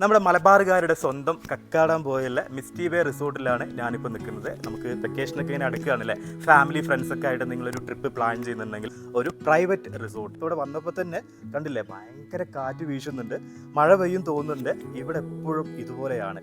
നമ്മുടെ മലബാറുകാരുടെ സ്വന്തം കക്കാടം പോയുള്ള മിസ്റ്റി ബേ റിസോർട്ടിലാണ് ഞാനിപ്പോൾ നിൽക്കുന്നത്. നമുക്ക് വെക്കേഷനൊക്കെ ഇങ്ങനെ അടുക്കുകയാണല്ലേ ഫാമിലി ഫ്രണ്ട്സൊക്കെ ആയിട്ട് നിങ്ങളൊരു ട്രിപ്പ് പ്ലാൻ ചെയ്യുന്നുണ്ടെങ്കിൽ ഒരു പ്രൈവറ്റ് റിസോർട്ട് ഇവിടെ വന്നപ്പോൾ തന്നെ കണ്ടില്ലേ ഭയങ്കര കാറ്റ് വീശുന്നുണ്ട് മഴ പെയ്യും തോന്നുന്നുണ്ട്. ഇവിടെ എപ്പോഴും ഇതുപോലെയാണ്.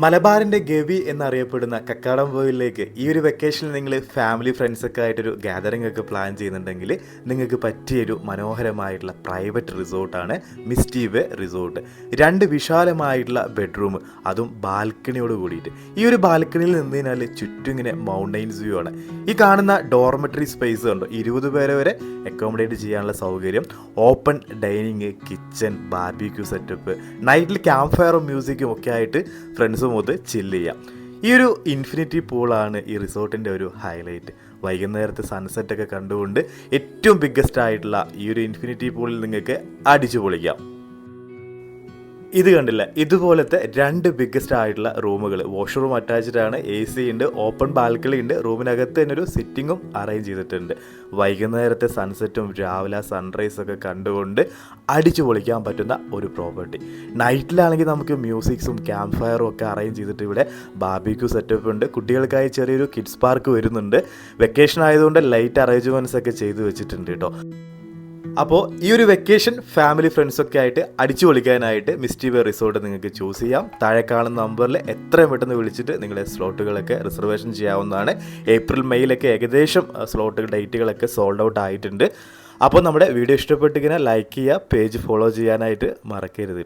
മലബാറിന്റെ ഗവി എന്നറിയപ്പെടുന്ന കക്കാടംപോയിലേക്ക് ഈ ഒരു വെക്കേഷനിൽ നിങ്ങൾ ഫാമിലി ഫ്രണ്ട്സൊക്കെ ആയിട്ടൊരു ഗാദറിംഗ് ഒക്കെ പ്ലാൻ ചെയ്യുന്നുണ്ടെങ്കിൽ നിങ്ങൾക്ക് പറ്റിയൊരു മനോഹരമായിട്ടുള്ള പ്രൈവറ്റ് റിസോർട്ടാണ് മിസ്റ്റി വേ റിസോർട്ട് രണ്ട് വിശാലമായിട്ടുള്ള ബെഡ്റൂം അതും ബാൽക്കണിയോട് കൂടിയിട്ട്. ഈ ഒരു ബാൽക്കണിയിൽ നിന്ന് കഴിഞ്ഞാൽ ചുറ്റും ഇങ്ങനെ മൗണ്ടൈൻസ് വ്യൂ ആണ്. ഈ കാണുന്ന ഡോർമെറ്ററി സ്പേസ് ഉണ്ട് ഇരുപത് പേരെ വരെ അക്കോമഡേറ്റ് ചെയ്യാനുള്ള സൗകര്യം. Open dining kitchen barbecue setup നൈറ്റിൽ ക്യാമ്പ് ഫയറും മ്യൂസിക്കും ഒക്കെ ആയിട്ട് ഫ്രണ്ട്സും ഒത്ത് ചില്ല് ചെയ്യാം. ഈ ഒരു ഇൻഫിനിറ്റി പൂളാണ് ഈ റിസോർട്ടിന്റെ ഒരു ഹൈലൈറ്റ് വൈകുന്നേരത്തെ സൺസെറ്റൊക്കെ കണ്ടുകൊണ്ട് ഏറ്റവും ബിഗ്ഗസ്റ്റ് ആയിട്ടുള്ള ഈ ഒരു ഇൻഫിനിറ്റി പൂളിൽ നിങ്ങൾക്ക് അടിച്ചു പൊളിക്കാം ഇത് കണ്ടില്ല? ഇതുപോലത്തെ രണ്ട് ബിഗ്ഗസ്റ്റ് ആയിട്ടുള്ള റൂമുകൾ. വാഷ്റൂം അറ്റാച്ച്ഡ് ആണ് എ സി ഉണ്ട് ഓപ്പൺ ബാൽക്കണി ഉണ്ട് റൂമിനകത്ത് തന്നെ ഒരു സിറ്റിങ്ങും അറേഞ്ച് ചെയ്തിട്ടുണ്ട്. വൈകുന്നേരത്തെ സൺസെറ്റും രാവിലെ സൺറൈസൊക്കെ കണ്ടുകൊണ്ട് അടിച്ചു പൊളിക്കാൻ പറ്റുന്ന ഒരു പ്രോപ്പർട്ടി നൈറ്റിലാണെങ്കിൽ നമുക്ക് മ്യൂസിക്സും ക്യാമ്പ് ഫയറും ഒക്കെ അറേഞ്ച് ചെയ്തിട്ട് ഇവിടെ ബാബിക്യൂ സെറ്റപ്പ് ഉണ്ട്. കുട്ടികൾക്കായി ചെറിയൊരു കിഡ്സ് പാർക്ക് വരുന്നുണ്ട്. വെക്കേഷൻ ആയതുകൊണ്ട് ലൈറ്റ് അറേഞ്ച്മെന്റ്സ് ഒക്കെ ചെയ്തു വെച്ചിട്ടുണ്ട് കേട്ടോ. അപ്പോൾ ഈ ഒരു വെക്കേഷൻ ഫാമിലി ഫ്രണ്ട്സൊക്കെ ആയിട്ട് അടിച്ചു പൊളിക്കാനായിട്ട് മിസ്റ്റി റിസോർട്ട് നിങ്ങൾക്ക് ചൂസ് ചെയ്യാം. താഴെ കാണുന്ന നമ്പറിൽ എത്രയും പെട്ടെന്ന് വിളിച്ചിട്ട് നിങ്ങളുടെ സ്ലോട്ടുകളൊക്കെ റിസർവേഷൻ ചെയ്യാവുന്നതാണ്. ഏപ്രിൽ മെയ്യിലൊക്കെ ഏകദേശം സ്ലോട്ട് ഡേറ്റുകളൊക്കെ സോൾഡ് ഔട്ട് ആയിട്ടുണ്ട്. അപ്പോൾ നമ്മുടെ വീഡിയോ ഇഷ്ടപ്പെട്ടിങ്ങനെ ലൈക്ക് ചെയ്യുക പേജ് ഫോളോ ചെയ്യാനായിട്ട് മറക്കരുത്.